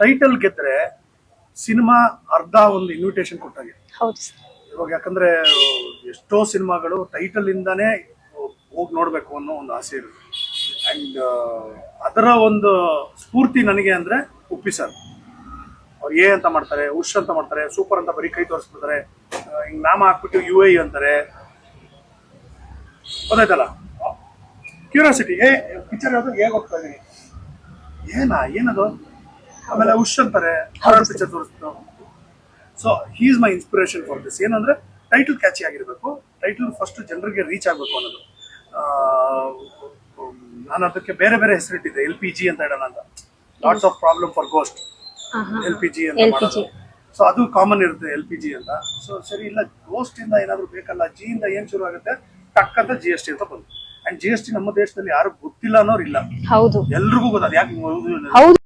Title ಗೆದ್ರೆ cinema ಅರ್ಧ ಒಂದು ಇನ್ವಿಟೇಷನ್ ಕೊಟ್ಟಾಗೆ. ಹೌದು ಸರ್. ಇವಾಗ ಯಾಕಂದ್ರೆ ಎಷ್ಟೋ ಸಿನಿಮಾಗಳು ಟೈಟಲ್ ಇಂದಾನೇ ಹೋಗಿ ನೋಡ್ಬೇಕು ಅನ್ನೋ ಒಂದು ಆಸೆ ಇರುತ್ತೆ. ಅಂಡ್ ಅದರ ಒಂದು ಸ್ಫೂರ್ತಿ ನನಗೆ ಅಂದ್ರೆ ಉಪ್ಪಿ ಸರ್ ಅವ್ರು ಎ ಅಂತ ಮಾಡ್ತಾರೆ ಉಷ್ ಅಂತ ಮಾಡ್ತಾರೆ ಸೂಪರ್ ಅಂತ ಬರೀ ಕೈ ತೋರಿಸ್ಬಿಡ್ತಾರೆ. ಹಿಂಗ್ ನಾಮ ಹಾಕ್ಬಿಟ್ಟು ಯು ಐ ಅಂತಾರೆ. ಗೊತ್ತಾಯ್ತಲ್ಲ? ಕ್ಯೂರಿಯಾಸಿಟಿ ಏ ಪಿಕ್ಚರ್ ಯಾವ್ದು? ಹೇಗೆ ಹೋಗ್ತಾ ಇದೀನಿ ಏನಾ ಏನದು? ಆಮೇಲೆ ಉಷ್ ಅಂತಾರೆ horror picture ತೋರಿಸ್ತು so he is my inspiration for this ಏನಂದ್ರೆ ಟೈಟಲ್ ಕ್ಯಾಚಿ ಆಗಿರಬೇಕು. ಟೈಟಲ್ ಫಸ್ಟ್ ಜನರಿಗೆ ರೀಚ್ ಆಗಬೇಕು ಅನ್ನೋದು. ನಾನು ಅದಕ್ಕೆ ಬೇರೆ ಬೇರೆ ಹೆಸರಿಟ್ಟಿದ್ದೆ ಎಲ್ ಪಿ ಜಿ ಅಂತ ಇಡೋಣ ಅಂತ. Lots of problem for ghost L P G ಅಂತ. ಮಾಡೋದು. ಸೊ ಅದು ಕಾಮನ್ ಇರುತ್ತೆ ಎಲ್ ಪಿ ಜಿ ಅಂತ. ಸೊ ಸರಿ ಇಲ್ಲ ಗೋಸ್ಟ್ ಇಂದ ಏನಾದ್ರು ಬೇಕಲ್ಲ ಜಿ ಇಂದ ಏನ್ ಶುರು ಆಗುತ್ತೆ ಟಕ್ ಅಂತ ಜಿ ಎಸ್ ಟಿ ಅಂತ ಬಂತು. ಅಂಡ್ ಜಿ ಎಸ್ ಟಿ ನಮ್ಮ ದೇಶದಲ್ಲಿ ಯಾರು ಗೊತ್ತಿಲ್ಲ ಅನ್ನೋರು ಇಲ್ಲ ಹೌದು. ಎಲ್ರಿಗೂ ಗೊತ್ತಾದ ಯಾಕೆ ಹೌದು.